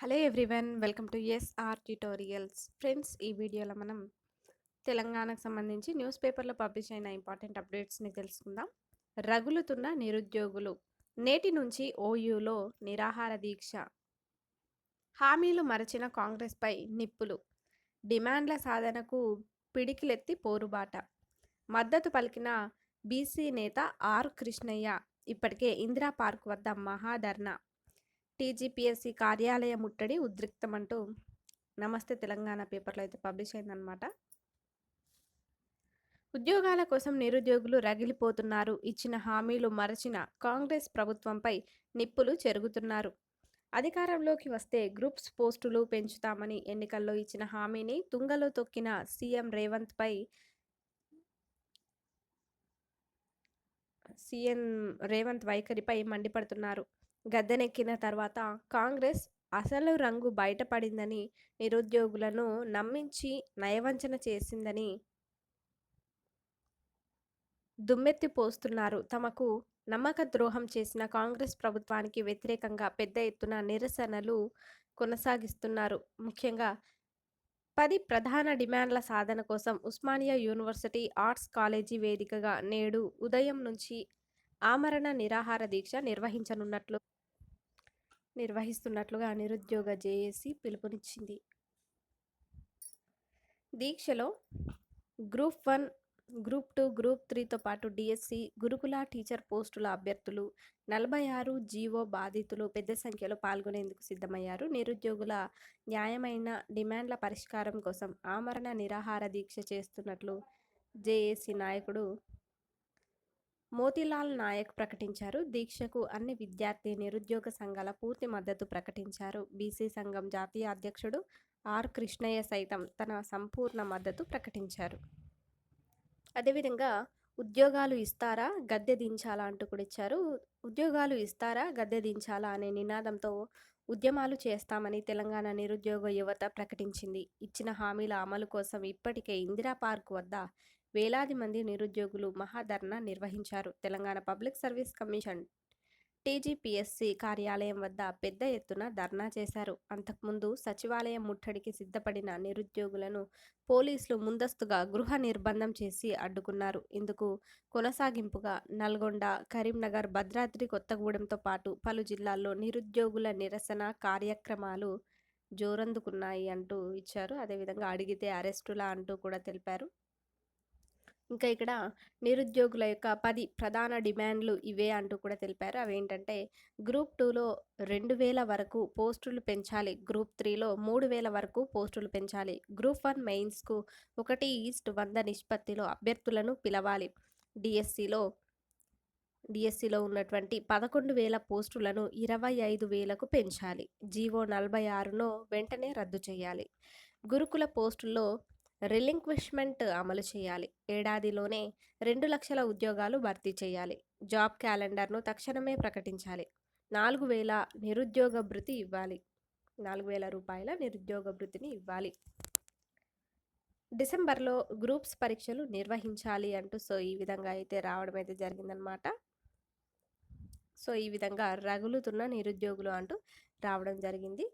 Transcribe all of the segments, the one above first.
Hello everyone welcome to SR tutorials. Friends ఈ వీడియోలో మనం తెలంగాణకు సంబంధించి న్యూస్ పేపర్లో పబ్లిష్ అయిన ఇంపార్టెంట్ అప్డేట్స్ని తెలుసుకుందాం. రగులుతున్న నిరుద్యోగులు నేటి నుంచి ఓయూలో నిరాహార దీక్ష. హామీలు మరచిన కాంగ్రెస్పై నిప్పులు. డిమాండ్ల సాధనకు పిడికిలెత్తి పోరుబాట. మద్దతు పలికిన బీసీ నేత ఆర్ కృష్ణయ్య ఇప్పటికే ఇందిరా పార్క్ వద్ద మహాధర్నా. టీజీపీఎస్సీ కార్యాలయ ముట్టడి ఉద్రిక్తం అంటూ నమస్తే తెలంగాణ పేపర్లో అయితే పబ్లిష్ అయిందనమాట ఉద్యోగాల కోసం నిరుద్యోగులు రగిలిపోతున్నారు. ఇచ్చిన హామీలు మరచిన కాంగ్రెస్ ప్రభుత్వంపై నిప్పులు చెరుగుతున్నారు. అధికారంలోకి వస్తే గ్రూప్స్ పోస్టులు పెంచుతామని ఎన్నికల్లో ఇచ్చిన హామీని తుంగలో తొక్కిన సీఎం రేవంత్ పై సీఎం రేవంత్ వైఖరిపై మండిపడుతున్నారు. గద్దెనెక్కిన తర్వాత కాంగ్రెస్ అసలు రంగు బయటపడిందని నిరుద్యోగులను నమ్మించి నయవంచన చేసిందని దుమ్మెత్తి పోస్తున్నారు తమకు నమ్మక ద్రోహం చేసిన కాంగ్రెస్ ప్రభుత్వానికి వ్యతిరేకంగా పెద్ద ఎత్తున నిరసనలు కొనసాగిస్తున్నారు. ముఖ్యంగా పది ప్రధాన డిమాండ్ల సాధన కోసం ఉస్మానియా యూనివర్సిటీ ఆర్ట్స్ కాలేజీ వేదికగా నేడు ఉదయం నుంచి ఆమరణ నిరాహార దీక్ష నిర్వహించనున్నట్లు నిర్వహిస్తున్నట్లుగా నిరుద్యోగ జేఏసీ పిలుపునిచ్చింది. దీక్షలో group one group two group త్రీతో పాటు డిఎస్సి గురుకుల టీచర్ పోస్టుల అభ్యర్థులు నలభై ఆరు జీవో బాధితులు పెద్ద సంఖ్యలో పాల్గొనేందుకు సిద్ధమయ్యారు. నిరుద్యోగుల న్యాయమైన డిమాండ్ల పరిష్కారం కోసం ఆమరణ నిరాహార దీక్ష చేస్తున్నట్లు జేఏసీ నాయకుడు మోతీలాల్ నాయక్ ప్రకటించారు. దీక్షకు అన్ని విద్యార్థి నిరుద్యోగ సంఘాల పూర్తి మద్దతు ప్రకటించారు. బీసీ సంఘం జాతీయ అధ్యక్షుడు ఆర్. కృష్ణయ్య సైతం తన సంపూర్ణ మద్దతు ప్రకటించారు. అదేవిధంగా ఉద్యోగాలు ఇస్తారా గద్దె దించాలా అంటూ కూడా ఇచ్చారు. ఉద్యోగాలు ఇస్తారా గద్దె దించాలా అనే నినాదంతో ఉద్యమాలు చేస్తామని తెలంగాణ నిరుద్యోగ యువత ప్రకటించింది. ఇచ్చిన హామీల అమలు కోసం ఇప్పటికే ఇందిరా పార్క్ వద్ద వేలాది మంది నిరుద్యోగులు మహాధర్నా నిర్వహించారు. Telangana public service commission TGPSC కార్యాలయం వద్ద పెద్ద ఎత్తున ధర్నా చేశారు. అంతకుముందు సచివాలయం ముట్టడికి సిద్ధపడిన నిరుద్యోగులను పోలీసులు ముందస్తుగా గృహ నిర్బంధం చేసి అడ్డుకున్నారు. ఇందుకు కొనసాగింపుగా నల్గొండ కరీంనగర్ భద్రాద్రి కొత్తగూడెంతో పాటు పలు జిల్లాల్లో నిరుద్యోగుల నిరసన కార్యక్రమాలు జోరందుకున్నాయి అంటూ ఇచ్చారు. అదేవిధంగా అడిగితే అరెస్టులా అంటూ కూడా తెలిపారు. ఇంకా ఇక్కడ నిరుద్యోగుల యొక్క పది ప్రధాన డిమాండ్లు ఇవే అంటూ కూడా తెలిపారు. అవేంటంటే గ్రూప్ టూలో రెండు వేల వరకు పోస్టులు పెంచాలి. గ్రూప్ త్రీలో మూడు వేల వరకు పోస్టులు పెంచాలి. గ్రూప్ వన్ మెయిన్స్కు ఒకటి ఈస్ట్ వంద నిష్పత్తిలో అభ్యర్థులను పిలవాలి. డిఎస్సిలో డిఎస్సిలో ఉన్నటువంటి పదకొండు వేల పోస్టులను ఇరవై ఐదు వేలకు పెంచాలి. జీవో నలభై ఆరును వెంటనే రద్దు చేయాలి. గురుకుల పోస్టుల్లో రిలింక్విష్మెంట్ అమలు చేయాలి. ఏడాదిలోనే రెండు లక్షల ఉద్యోగాలు భర్తీ చేయాలి. జాబ్ క్యాలెండర్ను తక్షణమే ప్రకటించాలి. నాలుగు వేల నిరుద్యోగ భృతి ఇవ్వాలి. నాలుగు వేల రూపాయల నిరుద్యోగ భృతిని ఇవ్వాలి. డిసెంబర్లో గ్రూప్స్ పరీక్షలు నిర్వహించాలి అంటూ సో ఈ విధంగా అయితే రావడం అయితే జరిగిందనమాట సో ఈ విధంగా రగులుతున్న నిరుద్యోగులు అంటూ రావడం జరిగింది.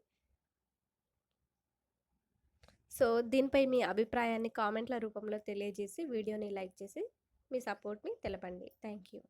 సో దీనిపై మీ అభిప్రాయాన్ని కామెంట్ల రూపంలో తెలియజేసి వీడియోని లైక్ చేసి మీ సపోర్ట్ని తెలపండి. Thank you